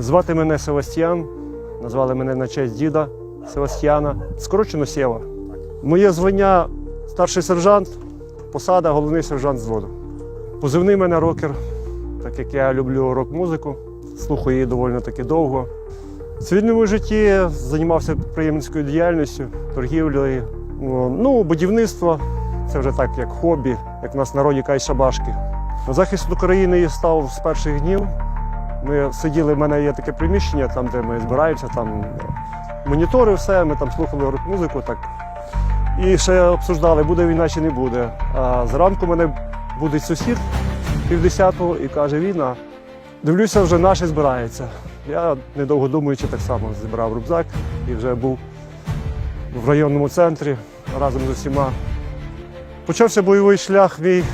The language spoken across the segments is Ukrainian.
Звати мене Севастьян, назвали мене на честь діда Севастьяна, скорочено Сєва. Моє звання старший сержант, посада головний сержант зводу. Позивний мене рокер, так як я люблю рок-музику, слухаю її доволі таки довго. В цивільному житті займався підприємницькою діяльністю, торгівлею, ну, будівництво. Це вже так, як хобі, як в нас народі кажуть шабашки. На захист України став з перших днів. Ми сиділи, в мене є таке приміщення, там, де ми збираємося, там монітори, все, ми там слухали рок-музику. Так. І ще обсуждали, буде війна чи не буде. А зранку мене буде сусід півдесятого і каже, війна. Дивлюся, вже наші збираються. Я, недовго думаючи, так само зібрав рюкзак і вже був в районному центрі разом з усіма. Почався бойовий шлях мій.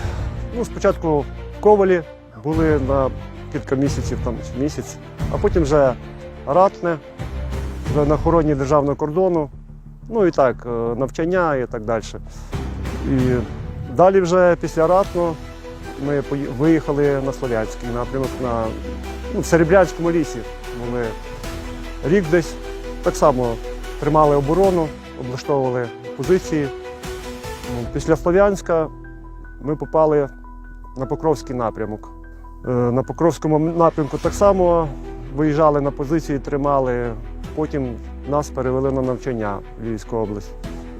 Ну, спочатку в Ковалі були на кілька місяців, там чи місяць, а потім вже ратне, вже на охороні державного кордону. Ну і так, е, навчання і так далі. І далі вже після ратного ми виїхали на Слов'янський напрямок на ну, в Серебрянському лісі. Були рік десь. Так само тримали оборону, облаштовували позиції. Ну, Після Слов'янська ми попали на Покровський напрямок. Е, На Покровському напрямку так само виїжджали на позиції, тримали. Потім нас перевели на навчання в Львівську область.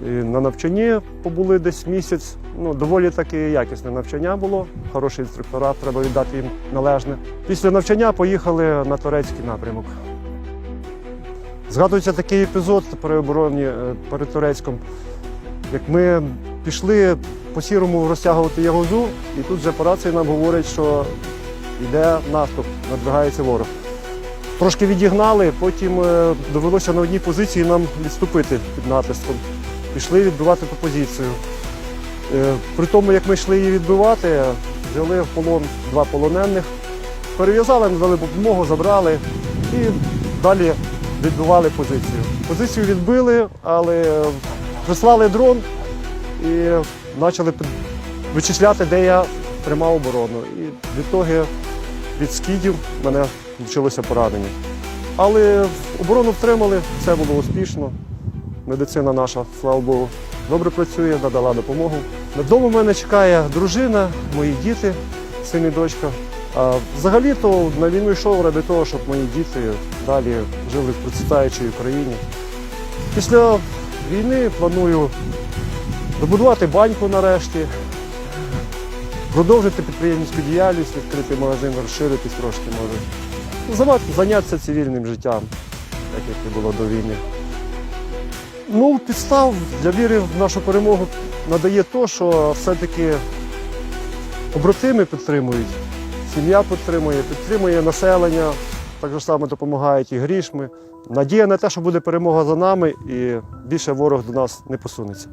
І на навчанні побули десь місяць. Ну, доволі таки якісне навчання було, хороші інструктора, треба віддати їм належне. Після навчання поїхали на турецький напрямок. Згадується такий епізод при обороні е, перед Турецьком, як ми пішли по сірому розтягувати ягозу, і тут вже по рації нам говорять, що йде наступ, надвигається ворог. Трошки відігнали, потім е, довелося на одній позиції нам відступити під натиском. Пішли відбивати ту позицію. Е, При тому, як ми йшли її відбивати, взяли в полон два полонених, перев'язали, надали допомогу, забрали і далі відбивали позицію. Позицію відбили, але прислали дрон і почали вичисляти, де я тримав оборону. І відтоді від скидів мене почалося поранення. Але оборону втримали, все було успішно. Медицина наша, слава Богу, добре працює, надала допомогу. Вдома мене чекає дружина, мої діти, син і дочка. А взагалі-то на війну йшов ради того, щоб мої діти далі жили в процвітаючій Україні. Після війни планую добудувати баньку нарешті, продовжити підприємницьку діяльність, відкрити магазин, розширитись трошки може. Зайнятися цивільним життям, так як і було до війни. Ну, підстав для віри в нашу перемогу надає то, що все-таки побратими підтримують, сім'я підтримує, підтримує населення, так же само допомагають і грішми. Надія на те, що буде перемога за нами і більше ворог до нас не посунеться.